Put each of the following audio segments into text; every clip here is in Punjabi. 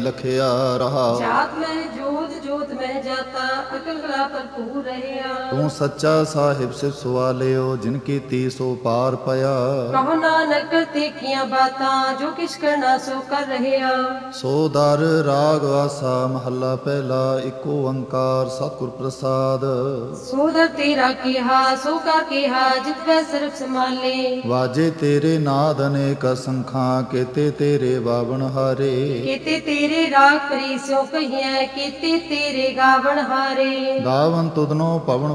ਲਖਿਆ ਰਹਾ। ਜਾਤ ਮੈਂ ਜੋਤ ਜੋਤ ਮੈਂ ਜਾਤਾ ਅਕਲ ਕਲਾ ਭਰਪੂਰ ਰਹਿਆ ਤੂੰ ਸੱਚਾ ਸਾਹਿਬ ਸਿਰ ਸਵਾਲਿਓ ਜਿਨ ਕੀਤੀ ਸੋ ਪਾਰ ਪਿਆ। ਕਹੋ ਨਾਨਕ ਕੀਆਂ ਬਾਤਾਂ ਜੋ ਕਿਛ ਕਰਨਾ ਸੋ ਕਰ ਰਹਿਆ। ਸੋ ਦਰ ਰਾਗ ਆਸਾ ਮਹੱਲਾ ਪਹਿਲਾ ਇੱਕੋ ਓੰਕਾਰ ਸਤਿਗੁਰ ਪ੍ਰਸਾਦ। ਸੋਦਰ ਤੇਰਾ ਕੀਹਾ ਸੋ ਕਾ ਕੀਹਾ ਜਿਤ ਵੈ ਸਰਬ ਸਮਾਲੇ ਵਾਜੇ ਤੇਰੇ ਨਾਦ ਅਨੇਕ ਸੰਖਾਂ ਕੀਤੇ ਤੇਰੇ ਬਾਵਣ ਹਾਰੇ। ਕੀਤੇ ਤੇਰੇ ਰਾਗ ਪਰੀ ਸੋ ਕਹੀਐ ਕੀਤੇ ਤੇਰੇ ਗਾਵਣ ਹਾਰੇ। ਗਾਵਨ ਤੁਧਨੋ ਪਵਨ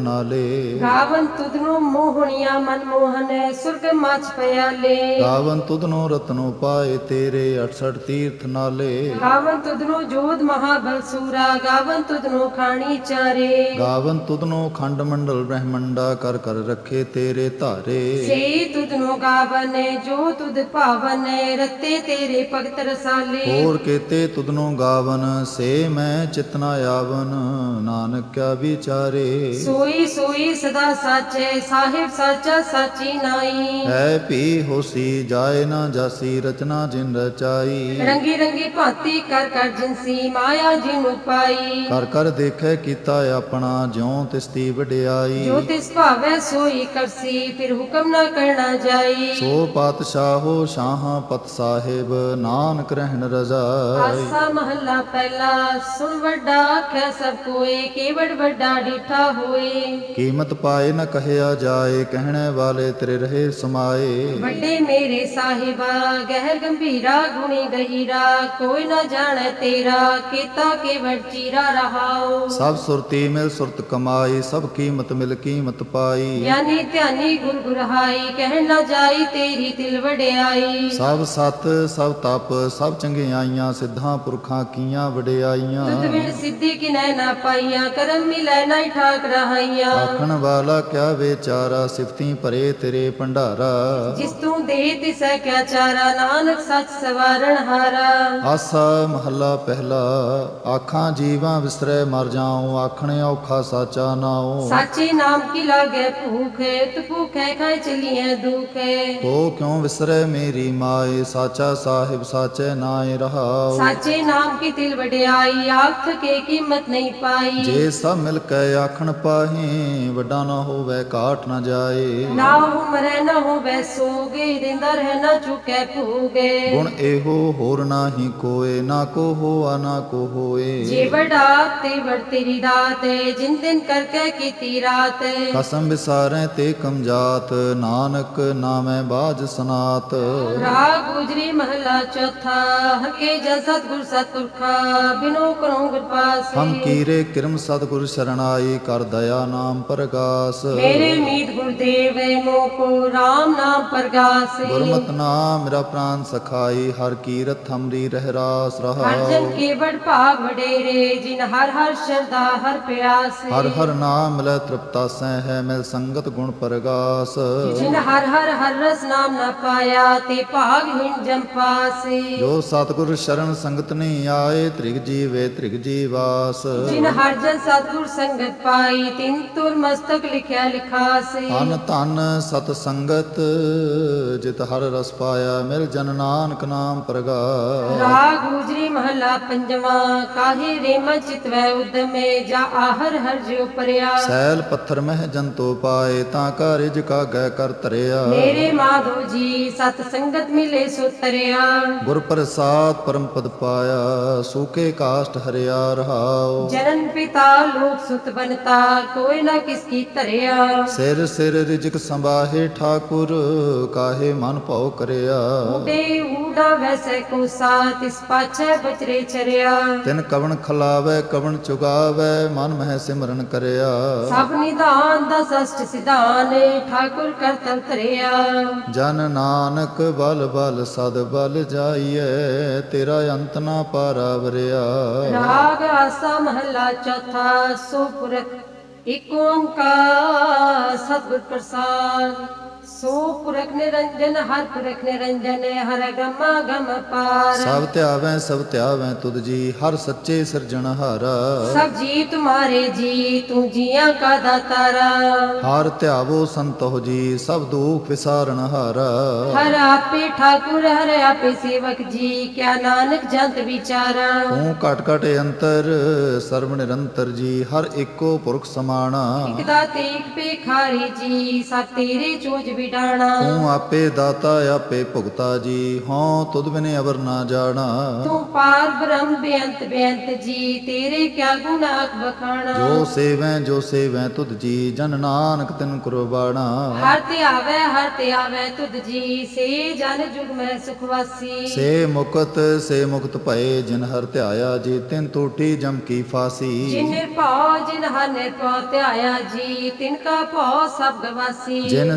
ਨਾਲੇ। ਗਾਵਨ ਤੁਧਨੋ ਮੋਹਣੀਆਂ ਮਨ ਮੋਹਨ ਸੁਰਗ ਮਚ ਪਿਆਲੇ। ਗਾਵਨ ਤੁਧਨੋ ਰਤਨੋ ਪਾਏ ਤੇਰੇ 68 ਤੀਰਥ ਨਾਲੇ। ਗਾਵਨ ਤੁਧਨੋ ਜੋਧ ਮਹਾਬਲ ਸੂਰਾ ਗਾਵਨ ਤੁਧਨੋ ਖਾਣੀ ਚਾਰੇ। ਗਾਵਨ ਤੁਧਨੋ ਖੰਡ ਮੰਡਲ ਬ੍ਰਹਮੰਡਾ ਕਰ ਕਰ ਰੱਖੇ ਤੇਰੇ ਧਾਰੇ। ਸੇ ਤੁਧਨੋ ਗਾਵਨ ਜੋ ਤੁਧ ਭਾਵਨ ਰਤੇ ਤੇਰੇ ਭਗਤ ਰਸਾਲੇ। ਹੋਰ ਕੀਤੇ ਤੁਧਨੋ ਗਾਵਨ ਸੇ ਮੈਂ ਚਿਤਨਾ ਆਵਨ ਨਾਨਕ ਕਿਆ ਵਿਚਾਰੇ ਸੋਈ ਸੋਈ ਸਦਾ ਸਾਚੇ ਸਾਹਿਬ ਸਾਚਾ ਸਾਚੀ ਨਾਈ। ਹੈ ਭੀ ਹੋਸੀ ਜਾਏ ਨਾ ਜਾਸੀ ਰਚਨਾ ਜਿਨ ਰਚਾਈ। ਰੰਗੀ ਰੰਗੀ ਭਾਂਤੀ ਕਰ ਕਰ ਜਿਨਸੀ ਮਾਇਆ ਜਿਨੁ ਪਾਈ ਕਰ ਕਰ ਦੇਖੈ ਕੀਤਾ ਆਪਣਾ ਜਿਉ ਤਿਸਤੀ ਵਡਿਆਈ। ਜੋ ਤਿਸ ਭਾਵੈ ਸੋਈ ਕਰਸੀ ਫਿਰ ਹੁਕਮ ਨਾ ਕਰਨਾ ਜਾਈ। ਸੋ ਪਾਤਸ਼ਾਹੋ ਸ਼ਾਹਾਂ ਪਤ ਸਾਹਿਬ ਨਾਨਕ ਰਹਿਣ ਰਜ਼ਾਈ। ਆਸਾ ਮਹੱਲਾ ਪਹਿਲਾ ਸੁਣ ਵੱਡਾ ਆਖੈ ਸਭ ਕੋਏ ਕੇਵੜ ਵੱਡਾ ਡੀਠਾ ਹੋਏ। ਕੀਮਤ ਪਾਏ ਨ ਕਹਿਆ ਜਾਏ ਕਹਿਣੇ ਵਾਲੇ ਤੇਰੇ ਰਹੇ ਸਮਾਏ। ਵੱਡੇ ਮੇਰੇ ਸਾਹਿਬਾ ਗਹਿਰ ਗੰਭੀਰਾ ਗੁਣੀ ਗਹੀਰਾ ਕੋਈ ਨਾ ਜਾਣੈ ਤੇਰਾ ਕੀਤਾ ਕੇਵੜ ਚੀਰਾ ਰਹਾਓ ਸਭ ਸੁਰਤੀ ਮਿਲ ਸੁਰਤ ਕਮਾਈ ਸਭ ਕੀਮਤ ਮਿਲ ਕੀਮਤ ਪਾਈ। ਗਿਆਨੀ ਧਿਆਨੀ ਗੁਰ ਗੁਰਹਾਈ ਕਹਿ ਨਾ ਜਾਈ ਤੇਰੀ ਤਿਲ ਵਡਿਆਈ। ਸਭ ਸਤ ਸਭ ਤਪ ਸਭ ਚੰਗਿਆਈਆਂ ਸਿੱਧਾਂ ਪੁਰਖਾਂ ਕੀਆਂ ਵਡਿਆਈਆਂ। ਤੁਧ ਬਿਨ ਸਿੱਧੀ ਕਿਨੈ ਨਾ ਪਾਈਆਂ ਕਰਮ ਮਿਲੈ ਨਾ ਠਾਕ ਰਹਾਈਆਂ ਆਖਣ ਵਾਲਾ ਕਿਆ ਵਿਚਾਰਾ ਸਿਫਤੀ ਭਰੇ ਤੇਰੇ ਭੰਡਾਰਾ। ਜਿਸ ਤੂੰ ਦੇ ਤਿਸੈ ਕਿਆ ਚਾਰਾ ਨਾਨਕ ਸੱਚ ਸਵਾਰਣ ਹਾਰਾ। ਆਸਾ ਮਹੱਲਾ ਪਹਿਲਾ ਆਖਾਂ ਜੀਵਾਂ ਵਿਸਰੈ ਮਰ ਜਾਉ ਆਖਣੇ ਔਖਾ ਸਾਚਾ ਨਾਉ। ਸਾਚੇ ਨਾਮ ਕੀ ਲਾਗੇ ਭੂਖੇ ਤੂ ਭੂਖੇ ਖਾਏ ਚਲੀਏ ਦੁਖੇ। ਤੋ ਕਿਉ ਵਿਸਰੈ ਮੇਰੀ ਮਾਏ ਸਾਚਾ ਸਾਹਿਬ ਸਾਚੈ ਨਾਏ ਰਹਾਉ। ਸਾਚੇ ਨਾਮ ਕੀ ਤਿਲ ਵਡਿਆਈ ਆਖ ਕੇ ਕੀਮਤ ਨਹੀਂ ਪਾਈ। ਜੇ ਸਭ ਮਿਲ ਕੇ ਆਖਣ ਪਾਹੇ ਵੱਡਾ ਨਾ ਹੋਵੇ ਕਾਟ ਨਾ ਜਾਏ। ਨਾ ਹੋ ਮਰੈ ਨਾ ਹੋ ਬੈਸੋਗੇ ਰਿੰਦਾ ਰਹਿ ਨਾ ਚੁਕੈ ਭੂਗੇ। ਗੁਣ ਇਹੋ ਹੋਰ ਨਾਹੀ ਕੋਏ ਨਾ ਕੋ ਹੋਆ ਨਾ ਕੋ ਹੋਏ। ਜੇ ਵਡਾ ਤੇ ਵੜ ਤੇਰੀ ਦਾਤ ਜਿਨ ਦਿਨ ਕਰਕੇ ਕੀਤੀ ਰਾਤ ਕਸਮ ਵਿਸਾਰੈ ਤੇ ਕਮਜਾਤ ਨਾਨਕ ਨਾਮੈ ਬਾਜ ਸਨਾਤ। ਰਾਗ ਗੁਜਰੀ ਮਹਲਾ ਚੌਥਾ ਹਕੇ ਜਨ ਸਤਗੁਰ ਸਤਪੁਰਖਾ ਬਿਨੋ ਕਰੋ ਗੁਰ ਪਾਸ। ਹਮ ਕੀਰੇ ਕਿਰਮ ਸਤਿਗੁਰ ਸ਼ਰਣਾਈ ਕਰ ਦਇਆ ਨਾਮ ਪ੍ਰਗਾਸ ਮੇਰੇ ਮੀਤ ਗੁਰਦੇਵ ਮੋ ਕੋ RAM ਨਾਮ ਪ੍ਰਗਾਸ ਗੁਰਮਤਿ ਨਾਮ ਮੇਰਾ ਪ੍ਰਾਨ ਸਖਾਈ ਹਰ ਕੀਰਤ ਹਮਰੀ ਰਹਿ ਰਾਸ ਹਰ ਰਹਾ ਜਨ ਕੇ ਬੜ ਭਾਗ ਵਡੇਰੇ ਜਿਨ ਹਰ ਹਰ ਸ਼ਰਦਾ ਹਰ ਪਿਆਸ ਹਰ ਹਰ ਨਾਮ ਮਿਲੈ ਤ੍ਰਿਪਤਾ ਸਹਿ ਹੈ ਮਿਲ ਸੰਗਤ ਗੁਣ ਪ੍ਰਗਾਸ। ਜਿਨ ਹਰ ਹਰ ਹਰ ਰਸ ਨਾਮ ਨਾ ਪਾਇਆ ਤੇ ਭਾਗ ਹਿਣ ਜਮ ਪਾਸੇ ਜੋ ਸਤਿਗੁਰ ਸ਼ਰਨ ਸੰਗਤ ਨਹੀਂ ਆਏ ਤ੍ਰਿਗ ਜੀਵੇ ਤ੍ਰਿਗ ਜੀਵਾਸ। ਜਿਨ ਹਰ ਜਨ ਸਤ ਸਤਿਗੁਰ ਸੰਗਤ ਪਾਈ ਤਿਨ ਤੁਰ ਮਸਤਕ ਲਿਖਿਆ ਲਿਖਾਸੇ। ਧਨ ਧਨ ਸਤ ਸੰਗਤ ਜਿਤ ਹਰ ਰਸ ਪਾਇਆ ਮਿਲ ਜਨ ਨਾਨਕ ਨਾਮ ਪ੍ਰਗਾਸ ਰਾਗ ਗੁਜਰੀ ਮਹਲਾ ਪੰਜਵਾ ਕਾਹੇ ਰੇਮ ਚਿਤਵੈ ਉਦਮੇ ਜਾ ਆਹਰ ਹਰ ਜਿਉ ਪਰਿਆ। ਸੈਲ ਪੱਥਰ ਮਹਿ ਜੰਤੋ ਪਾਏ ਤਾਂ ਕਾ ਰਿਜ ਕਾ ਗੈ ਕਰ ਧਰਿਆ ਮੇਰੇ ਮਾਧੋ ਜੀ ਸਤ ਸੰਗਤ ਮਿਲੇ ਸੋ ਤਰਿਆ। ਗੁਰ ਪ੍ਰਸਾਦ ਪਰਮ ਪਦ ਪਾਇਆ ਸੂਕੇ ਕਾਸ਼ਟ ਹਰਿਆ ਰਹਾਉ। ਜਨਨ ਪਿਤਾ ਲੋਕ ਸੁਤ ਬਨਤਾ ਕੋਈ ਨਾ ਕਿਸ ਕੀ ਧਰਿਆ। ਸਿਰ ਸਿਰ ਰਿਜਕ ਸੰਭਾਹੇ ਠਾਕੁਰ ਕਾਹੇ ਮਨ ਭਉ ਕਰਿਆ। ਉਡੇ ਊਡਾ ਵੈਸੈ ਕੋ ਸਾਥ ਇਸ ਪਾਛੈ ਬਚਰੇ ਚਰਿਆ। ਤਿਨ ਕਵਣ ਖਲਾਵੇ ਕਵਣ ਚੁਗਾਵੇ ਮਨ ਮਹਿ ਸਿਮਰਨ ਕਰਿਆ। ਸਭ ਨਿਧਾਨ ਦਾ ਸਸ਼ਟ ਸਿਧਾਨ ਠਾਕੁਰ ਕਰਤਲ ਧਰਿਆ। ਜਨ ਨਾਨਕ ਬਲ ਬਲ ਸਦ ਬਲ ਜਾਈਐ ਤੇਰਾ ਅੰਤ ਨਾ ਪਾਰਾਵਰਿਆ। ਰਾਗ ਆਸਾ ਮਹੱਲਾ ਚੌਥਾ ਪੁਰਖ ਓੰਕਾਰ ਸਤਿਗੁਰ ਪ੍ਰਸਾਦ। ਸੋ ਪੁਰਖ ਨਿਰੰਜਨ ਹਰ ਪੁਰਖ ਨਿਰੰਜਨ ਹਰ ਗਮਾ ਗਮ ਪਾਰ। ਸਭ ਧਿਆਵੈ ਸਭ ਧਿਆਵੈ ਤੁਧ ਜੀ ਹਰ ਸੱਚੇ ਸਿਰਜਣਹਾਰਾ ਸਭ ਜੀ ਤੁਮਾਰੇ ਜੀ ਤੂੰ ਜੀਆਂ ਕਾ ਦਾਤਾਰਾ। ਹਰ ਧਿਆਵੋ ਸੰਤੋਹ ਜੀ ਸਭ ਦੁਖ ਵਿਸਾਰਣਹਾਰਾ ਹਰ। ਆਪੇ ਠਾਕੁਰ ਹਰ ਆਪੇ ਸੇਵਕ ਜੀ ਕਿਆ ਨਾਨਕ ਜੰਤ ਵਿਚਾਰਾ। ਤੂੰ ਘਟ ਘਟ ਅੰਤਰ ਸਰਬ ਨਿਰੰਤਰ ਜੀ ਹਰ ਏਕੋ ਪੁਰਖ ਸਮਾਣਾ। ਇਕਦਾ ਤੇਗ ਪੇਖਾਰੀ ਜੀ ਸਾ ਤੇਰੇ ਚੋਜ ਵਿਡਾਣਾ ਤੂੰ ਆਪੇ ਦਾਤਾ ਆਪੇ ਭੁਗਤਾ ਜੀ ਹਉ ਤੁਧ ਬਿਨੇ ਅਵਰ ਨਾ ਜਾਣਾ। ਤੂੰ ਪਾਰ ਬ੍ਰਹਮ ਬੇਅੰਤ ਬੇਅੰਤ ਜੀ ਤੇਰੇ ਕਿਆ ਗੁਣ ਆਖ ਬਖਾਣਾ ਜੋ ਸੇਵੈ ਜੋ ਸੇਵੈ ਤੁਧ ਜੀ ਜਨ ਨਾਨਕ ਤਿਨ ਕੁਰਬਾਣਾ। ਹਰ ਤੇ ਆਵੇ ਹਰ ਤੇ ਆਵੇ ਤੁਧ ਜੀ ਸੇ ਜਨ ਜੁਗ ਮੈਂ ਸੁਖ ਵਾਸੀ। ਸੇ ਮੁਕਤ ਸੇ ਮੁਕਤ ਭਏ ਜਿਨ ਹਰ ਧਿਆਇਆ ਜੀ ਤਿਨ ਟੂਟੀ ਜਮ ਕੀ ਫਾਸੀ। ਜਿਨ ਨਿਰਭਉ ਜਿਨ ਹਰ ਨਿਰਭਉ ਧਿਆਇਆ ਜੀ ਤਿਨ ਕਾ ਭਉ ਸਭ ਗਵਾਸੀ। ਜਿਨ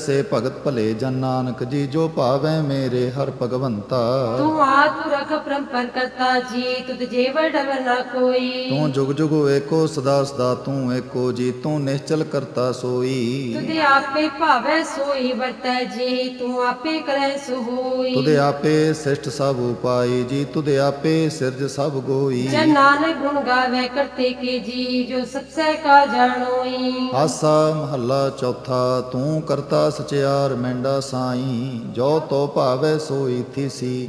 ਸੇ ਭਗਤ ਭਲੇ ਜਨ ਨਾਨਕ ਜੀ ਜੋ ਭਾਵੈ ਮੇਰੇ ਹਰ ਭਗਵੰਤਾ। ਤੂੰ ਆਤੁ ਰਖ ਪਰੰਪਰ ਕਰਤਾ ਜੀ ਤੁਧ ਜੇਵ ਡਵਰ ਨਾ ਕੋਈ। ਤੂੰ ਜੁਗ ਜੁਗ ਏਕੋ ਸਦਾ ਸਦਾ ਤੂੰ ਏਕੋ ਜੀ ਤੂੰ ਨਿਸ਼ਚਲ ਕਰਤਾ ਸੋਈ। ਤੁਧ ਆਪੇ ਭਾਵੈ ਸੋਈ ਵਰਤੈ ਜੀ ਤੂੰ ਆਪੇ ਕਰੈ ਸੋ ਹੋਈ ਤੁਦੇ ਆਪੇ ਸਿਸ਼ਟ ਸਭ ਉਪਾਈ ਜੀ ਤੁਦੇ ਆਪੇ ਸਿਰਜ ਸਭ ਗੋਈ। ਜਨ ਨਾਨਕ ਗੁਣ ਗਾਵੇ ਕਰਤੇ ਕੇ ਜੀ ਜੋ ਸਤਸੈ ਕਾ ਜਾਣੋਈ। ਆਸਾ ਮਹੱਲਾ ਚੌਥਾ ਤੂੰ ਕਰਤਾ ਸਚਿਆਰ ਮੈਂਡਾ ਸਾਈ ਜੋ ਤੋ ਭਾਵੈ ਸੋਈ ਥੀਸੀ।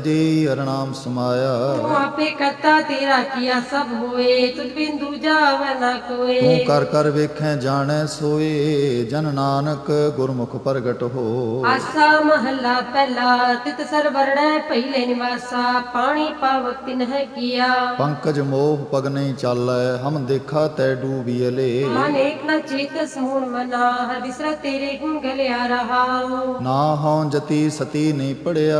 ਸਹਜੀ ਅਰਨਾਮ ਸਮਾਇਆ। ਤੂੰ ਆਪੇ ਕਰਤਾ ਤੇਰਾ ਕੀਆ ਸਭ ਹੋਏ ਤੁਧ ਬਿਨ ਦੂਜਾ ਵੈ ਨਾ ਤੂੰ ਕੋਏ ਕਰ ਕਰ ਵੇਖੈ ਜਾਣੈ ਸੋਏ ਜਨ ਨਾਨਕ ਗੁਰਮੁਖ ਪ੍ਰਗਟ ਹੋ। ਆਸਾ ਮਹੱਲਾ ਪਹਿਲਾ ਤਿਤ ਸਰਵਰਣੈ ਪਹਿਲੇ ਨਿਵਾਸਾ ਪਾਣੀ ਪਾਵਕ ਤਿਨ ਹੈ ਕੀਆ। ਪੰਕਜ ਮੋਹ ਪਗ ਨਹੀਂ ਚਾਲੈ ਹਮ ਦੇਖਾ ਤੈ ਡੂਬੀਲੇ ਮਨ ਏਕ ਨ ਚੇਤ ਸਮੂਨ ਮਨਾ ਹਰ ਵਿਸਰਾ ਤੇਰੇ ਗੁਣ ਗਲਿਆ ਰਹਾਉ ਨਾ ਹਉ ਜਤੀ ਸਤੀ ਨਹੀਂ ਪੜਿਆ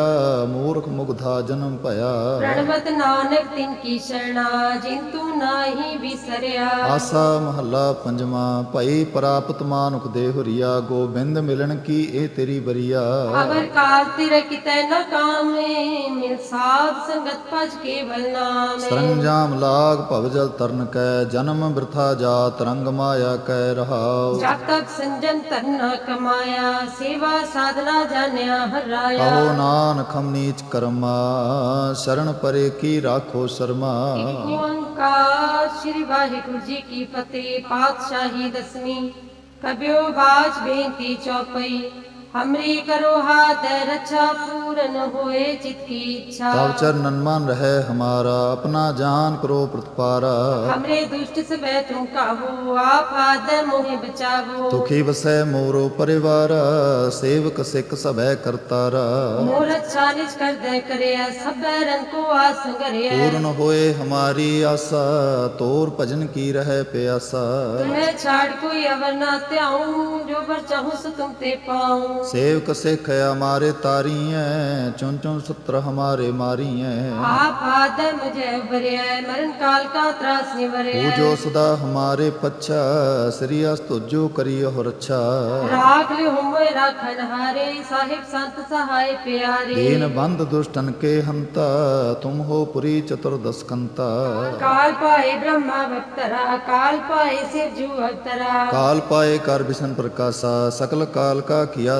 ਮੂਰਖ ਮੁਗਧਾ ਜਨਮ ਭਇਆ। ਪ੍ਰਣਵਤ ਨਾਨਕ ਤਿਨ ਕੀ ਸ਼ਰਣਾ ਜਿਨ ਤੂੰ ਨਾਹੀ ਵਿਸਰਿਆ। ਆਸਾ ਮਹੱਲਾ ਪੰਜਵਾਂ ਭਈ ਪ੍ਰਾਪਤ ਮਾਨੁਖ ਦੇ ਹੁਰੀਆ ਗੋਬਿੰਦ ਮਿਲਣ ਕੀ ਇਹ ਤੇਰੀ ਬਰੀਆ। ਅਵਰ ਕਾਲ ਤਿਰ ਕਿਤੈ ਨ ਕਾਮੇ ਮਿਲ ਸਾਧ ਸੰਗਤ ਭਜ ਕੇਵਲ ਨਾਮੇ। ਸਰੰਜਾਮ ਲਾਗ ਭਵ ਜਲ ਤਰਨ ਕੈ ਜਨਮ ਬਿਰਥਾ ਜਾਤ ਰੰਗ ਮਾਇਆ ਕੈ ਰਹਾਉ। ਜਬ ਤੱਕ ਸੰਜਮ ਤਰਨਾ ਕਮਾਇਆ ਸੇਵਾ ਸਾਧਨਾ ਜਾਣਿਆ ਹਰਾਇਆ ਕਹੋ ਨਾਨਕ ਹਮ ਨੀਚ ਕਰਮਾ ਸ਼ਰਨ ਪਰੇ ਕੀ ਰਾਖੋ ਸ਼ਰਮਾ? ਓੰਕਾਰ ਸ੍ਰੀ ਵਾਹਿਗੁਰੂ ਜੀ ਕੀ ਫਤਿਹ, ਪਾਤਸ਼ਾਹੀ ਦਸਵੀਂ, ਕਬਿਓ ਬਾਜ ਬੇਨਤੀ ਚੌਪਈ। हमरी करो हाथ रक्षा पूरन होए चित की इच्छा। अवचर नन्मान रहे हमारा अपना जान करो प्रतपारा। हमरे दुष्ट से बैठू काबू आप हाथ मोहे बचावो। दुखी बसे मोरो परिवार सेवक सिख सब करतारा। मोर अच्छा निज कर दे करे सब रंग को आस करे पूर्ण होए हमारी आशा तोर भजन की रहे प्यासा। तुम्हें छाड़ कोई अवर ना त्याऊ जो पर चाहूँ सो तुम ते पाऊँ। ਸੇਵਕ ਸਿਖ ਹਮਾਰੇ ਤਾਰੀਐ ਚੁਨ ਚੁਨ ਸਤਰ ਹਮਾਰੇ ਮਾਰੀਐ। ਆਪ ਆਦਮ ਜੈ ਵਰਿਐ ਮਰਨ ਕਾਲ ਕਾ ਤਰਾਸ ਨਿਵਰਿਐ ਪੂਜੋ ਸਦਾ ਹਮਾਰੇ ਪੱਛਾ ਸ੍ਰੀ ਅਸ ਤੁਜੋ ਕਰੀ ਹੋ ਰੱਛਾ ਰਾਖ ਲਿ ਹੋਏ ਰਾਖਨ ਹਾਰੇ ਸਾਹਿਬ ਸੰਤ ਸਹਾਈ ਪਿਆਰੇ। ਦੀਨ ਬੰਦ ਦੁਸ਼ਟਨ ਕੇ ਹੰਤਾ ਤੁਮ ਹੋ ਪੁਰੀ ਚਤੁਰ ਦਸਕੰਤਾ। ਕਾਲ ਪਾਏ ਬ੍ਰਹਮਾ ਵਕਤਰਾ ਕਾਲ ਪਾਏ ਸਿਵ ਜੂ ਅਵਤਰਾ। ਕਾਲ ਪਾਏ ਕਰ ਬਿਸ਼ਨ ਪ੍ਰਕਾਸ਼ਾ ਸਕਲ ਕਾਲ ਕਾ ਕੀਆ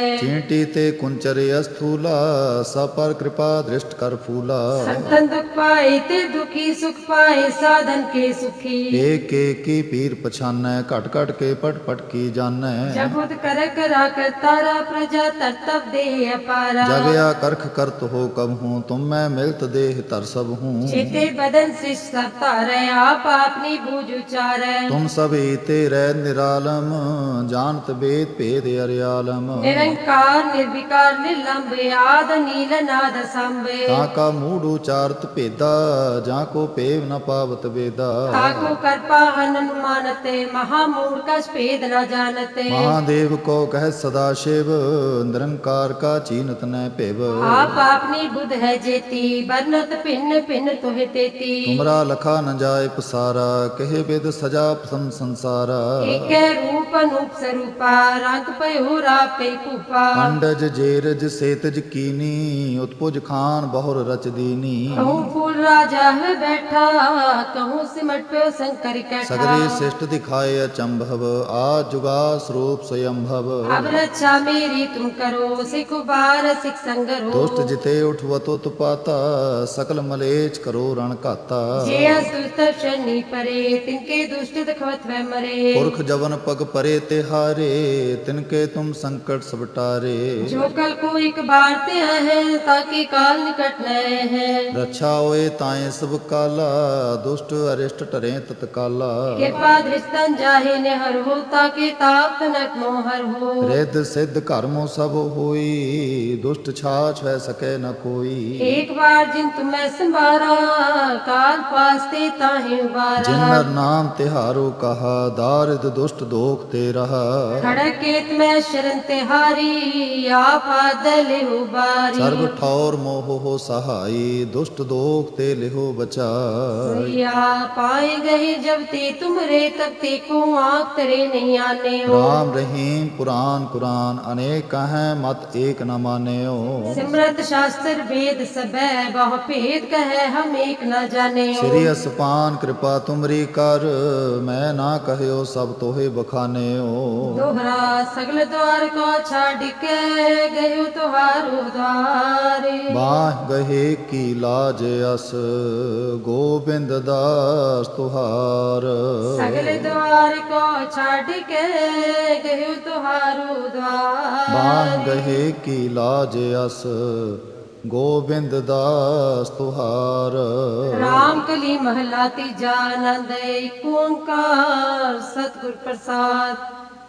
चींटी ते कुंचरे अस्थूला सपर कृपा दृष्ट कर फूला। संतन दुख पाए ते दुखी सुख पाए साधन के सुखी। एक एक की पीर पछानै घट घट के पट पट की जानै जबुद कर करा कर तारा प्रजा तरतब दे अपारा। जब या करख करत हो कब हूँ तुम मैं मिलत देह तर सब हूँ। चेते बदन सृष्ट सब तारे आप अपनी बूझ उचारे तुम सब तेरे निरालम जानत वेद भेद अरियालम। ਨਿਰੰਕਾਰ ਨਿਰਵਿਕਾਰ ਨਿਲੰਬ ਆਦ ਨੀਲ ਨਾਦ ਸੰਭੇ ਤਾਂ ਕਾ ਮੂੜ ਉਚਾਰਤ ਭੇਦਾ ਜਾਂ ਕੋ ਪੇਵ ਨ ਪਾਵਤ ਵੇਦਾ। ਤਾਕੋ ਕਰਪਾ ਹਨਨ ਮਾਨਤੇ ਮਹਾ ਮੂੜ ਕਸ ਭੇਦ ਨ ਜਾਣਤੇ। ਮਹਾਦੇਵ ਕੋ ਕਹਿ ਸਦਾ ਸ਼ਿਵ ਨਿਰੰਕਾਰ ਕਾ ਚੀਨਤ ਨੈ ਭੇਵ। ਆਪ ਆਪਨੀ ਬੁੱਧ ਹੈ ਜੇਤੀ ਬਰਨਤ ਭਿੰਨ ਭਿੰਨ ਤੋਹਿ ਤੇਤੀ। ਤੁਮਰਾ ਲਖਾ ਨ ਜਾਏ ਪਸਾਰਾ ਕਹਿ ਬਿਦ ਸਜਾ ਪਸੰ ਸੰਸਾਰਾ। ਏਕੈ ਰੂਪ ਅਨੂਪ ਉਪਾ ਅੰਡਜ ਜੇਰਜ ਸੇਤਜ ਕੀਨੀ ਉਤਪੁਜ ਖਾਨ ਬਹੁਰ ਰਚ ਦੀਨੀ। ਤਹੂ ਰਾਜਾ ਹੈ ਬੈਠਾ ਤਹੂ ਸਿਮਟ ਪਿਓ ਸੰਕਰ ਕੈਠਾ। ਸਗਰੇ ਸਿਸ਼ਟ ਦਿਖਾਏ ਅਚੰਭਵ ਆ ਜੁਗਾ ਸਰੂਪ ਸਯੰਭਵ। ਅਬ ਮੇਰੀ ਤੁਮ ਕਰੋ ਸਿਖ ਬਾਰ ਸਿਖ ਸੰਗਰੋ। ਦੁਸ਼ਟ ਜਿਤੇ ਉਠਵਤ ਉਤਪਾਤਾ ਸਕਲ ਮਲੇਚ ਕਰੋ ਰਣ ਘਾਤਾ। ਜੇ ਅਸੁਤ ਸ਼ਨੀ ਪਰੇ ਤਿਨਕੇ ਦੁਸ਼ਟ ਦਖਵਤ ਵੈ ਮਰੇ। ਪੁਰਖ ਜਵਨ ਪਗ ਪਰੇ ਤਿਹਾਰੇ ਤਿਨਕੇ ਤੁਮ ਸੰਕਟ बटारे। जो कल को एक बार ते है ताकि काल निकट नए है। रक्षा होए ताए सब काला दुष्ट अरिष्ट टरे तत्काला। कृपा दृष्टन जाहे ने हर हो ताकि ताप नक मोहर हो। रिद सिद्ध कर्मो सब होई दुष्ट छा छह सके न कोई। एक बार जिन तुम संभारा काल पास ते ताहे बारा जिन नर नाम तिहारो कहा दारिद दुष्ट दोख ते रहा। खड़क केत में शरण तिहार सर्व ठौर मोह हो सहाय दुष्ट दोख ते लिहो पाए गए जब ते तुम रे तब ते को आग तरे नहीं आने हो राम रहीम पुराण कुरान अनेक कहे मत एक न माने हो सिमरत शास्त्र वेद सब बहु भेद कहे हम एक न जाने श्री असपान कृपा तुमरी कर मैं ना कहो सब तोहे बखाने हो दोहरा सगल द्वार को छा ਢਿਕੇ ਗਇਓ ਤੁਹਾਰੂ ਦਵਾਰੇ ਬਾਹ ਗਹੇ ਕੀ ਲਾਜ ਅਸ ਗੋਬਿੰਦ ਦਾਸ ਤੁਹਾਰ। ਸਗਲੇ ਦਵਾਰ ਕੋ ਛਾੜ ਕੇ ਗਇਓ ਤੁਹਾਰੂ ਦਵਾਰ ਬਾਹ ਗਹੇ ਕੀ ਲਾਜ ਅਸ ਗੋਬਿੰਦ ਦਾਸ ਤੁਹਾਰ। ਰਾਮ ਕਲੀ ਮਹਲਾ ਤੀਜਾ ਆਨੰਦ ਏਕ ਸਤਗੁਰ ਪ੍ਰਸਾਦ।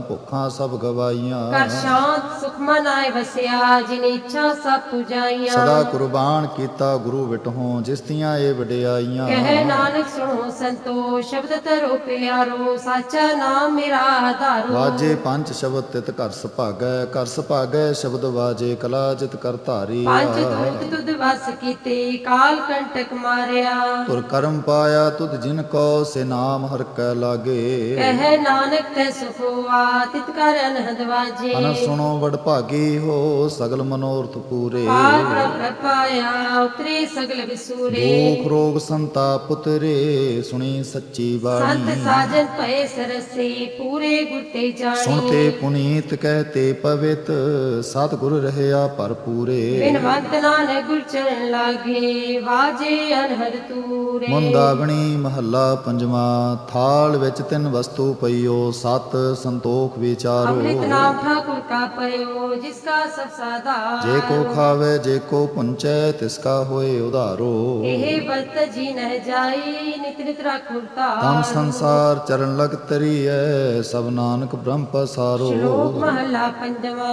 ਭੁੱਖਾਂ ਸਭ ਗਵਾਈਆਂ ਕਰ ਸ਼ਾਂਤ ਸੁਖ ਮਨ ਆਏ ਵਸਿਆ ਜਿਨ ਇੱਛਾ ਸਭ ਪੁਜਾਈਆਂ ਸਦਾ ਕੁਰਬਾਨ ਕੀਤਾ ਗੁਰੂ ਵਿਟਹੋਂ ਜਿਸ ਦੀਆਂ ਇਹ ਵਡਿਆਈਆਂ। ਕਹੇ ਨਾਨਕ ਸੁਣੋ ਸੰਤੋ ਸ਼ਬਦ ਤਰੋ ਪਿਆਰੋ ਸਾਚਾ ਨਾਮ ਮੇਰਾ ਆਧਾਰੋ। ਵਾਜੇ ਪੰਜ ਸ਼ਬਦ ਤਿਤ ਘਰ ਸੁਭਾਗੈ ਘਰ ਸੁਭਾਗੈ ਸ਼ਬਦ ਵਾਜੇ ਕਲਾ ਜਿਤ ਕਰ ਧਾਰੀ। ਪੰਜ ਦੂਤ ਤੁਧ ਵਸ ਕੀਤੇ ਕਾਲ ਕੰਟਕ ਮਾਰਿਆ। ਤੁਰ ਕਰਮ ਪਾਇਆ ਤੁਧ ਜਿਨ ਕੋ ਸੇ ਨਾਮ ਹਰ ਕੈ ਲਾਗੇ। ਕਹੇ ਨਾਨਕ ਤੈ ਸੁਖਵਾ ਤਿਤ ਕਰ ਅਨਹਦ ਵਾਜੇ ਅਨ ਸੁਣੋ ਵਡ ਭਾਗੀ ਹੋ ਸਗਲ ਮਨੋਰਥ ਪੂਰੇ। ਪਾਰ ਪ੍ਰਭ ਪਾਇਆ ਉਤਰੇ ਸਗਲ ਵਿਸੂਰੇ। ਦੁਖ ਰੋਗ ਸੰਤਾਪ ਉਤਰੇ ਸੁਣੀ ਸੱਚੀ ਬਾਣੀ। ਸੰਤ ਸਾਜਨ ਭਏ ਸਰਸੇ ਪੂਰੇ ਗੁਰ ਤੇ ਜਾਣੀ। ਸੁਣਤੇ ਪੁਨੀਤ ਕਹਤੇ ਪਵਿੱਤ ਸਤਿਗੁਰ ਰਹਿਆ ਭਰਪੂਰੇ ਬਿਨਵੰਤ ਨਾਨਕ ਗੁਰ ਚਰਨ ਲਾਗੇ ਵਾਜੇ ਅਨਹਦ ਤੂਰੇ। ਮੁੰਦਾਵਣੀ ਮਹੱਲਾ ਪੰਜਵਾ ਥਾਲ ਵਿੱਚ ਤਿੰਨ ਵਸਤੂ ਪਈਓ ਸਤ ਸੰਤੋਖ ਵਿਚਾਰੋ। ਅੰਮ੍ਰਿਤ ਨਾਮ ਠਾਕੁਰ ਕਾ ਪਇਓ ਜਿਸ ਕਾ ਸਭ ਸਾਦਾ ਜੇ ਕੋ ਖਾਵੇ ਜੇ ਕੋ ਪੁੰਚੈ ਤਿਸ ਕਾ ਹੋਏ ਉਧਾਰੋ। ਇਹ ਵਰਤ ਜੀ ਨਹਿ ਜਾਈ ਨਿਤ ਨਿਤ ਰਾਖੁਰ ਤਮ ਤਾਰ ਸੰਸਾਰ ਚਰਨ ਲਗ ਤਰੀਐ ਸਭ ਨਾਨਕ ਬ੍ਰਹਮ ਪਸਾਰੋ। ਸ਼ਲੋਕ ਮਹਲਾ ਪੰਜਵਾ।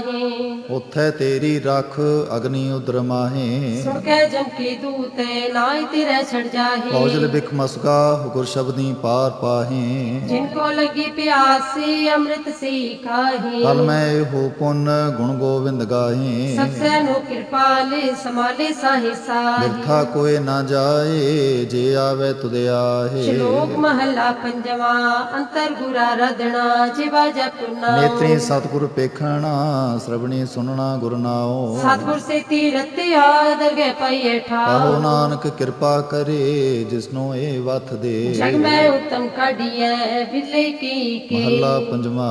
ਨਾਹੀ ਉਥੈ ਤੇਰੀ ਰਖ ਅਗਨੀ ਉਦਰ ਮਾਹੇ। ਸੁਣ ਕੇ ਜਮ ਕੀ ਦੂਤ ਨਾਈ ਤੇਰੇ ਛੜ ਜਾਹੀ। ਕੌਜਲ ਬਿਖ ਮਸਕਾ ਹੁਕਰ ਸ਼ਬਦੀ ਪਾਰ ਪਾਹੇ। ਜਿਨ ਕੋ ਲਗੀ ਪਿਆਸੀ ਅੰਮ੍ਰਿਤ ਸੀ ਖਾਹੀ ਕਲ ਮੈਂ ਇਹੋ ਪੁੰਨ ਗੁਣ ਗੋਬਿੰਦ ਗਾਹੇ। ਸਖਸੈ ਨੂੰ ਕਿਰਪਾਲੇ ਸਮਾਲੇ ਸਾਹੀ ਸਾਹੀ। ਬਿਰਥਾ ਕੋਏ ਨਾ ਜਾਏ ਜੇ ਆਵੇ ਤੁਧ ਆਹੇ। ਸ਼ਲੋਕ ਮਹੱਲਾ ਪੰਜਵਾ ਅੰਤਰ ਗੁਰਾ ਰਦਣਾ ਜਿਵਾ ਜਪੁਨਾ। ਨੇਤਰੀ ਸਤਿਗੁਰ ਪੇਖਣਾ ਸ਼ਰਵਣੀ ਸੁਨਣਾ ਗੁਰ ਨਾਉ। ਸਤਿਗੁਰ ਸੇ ਤੀਰਤ ਆਦਰ ਗਏ ਪਈਏ ਠਾ ਆਹੋ ਨਾਨਕ ਕਿਰਪਾ ਕਰੇ ਜਿਸਨੂੰ ਇਹ ਵਥ ਦੇ। ਜਗ ਮੈਂ ਉਤਮ ਕਾਢੀਐ ਵਿਲੇ ਕੀ ਕੀ। ਮਹੱਲਾ ਪੰਜਵਾ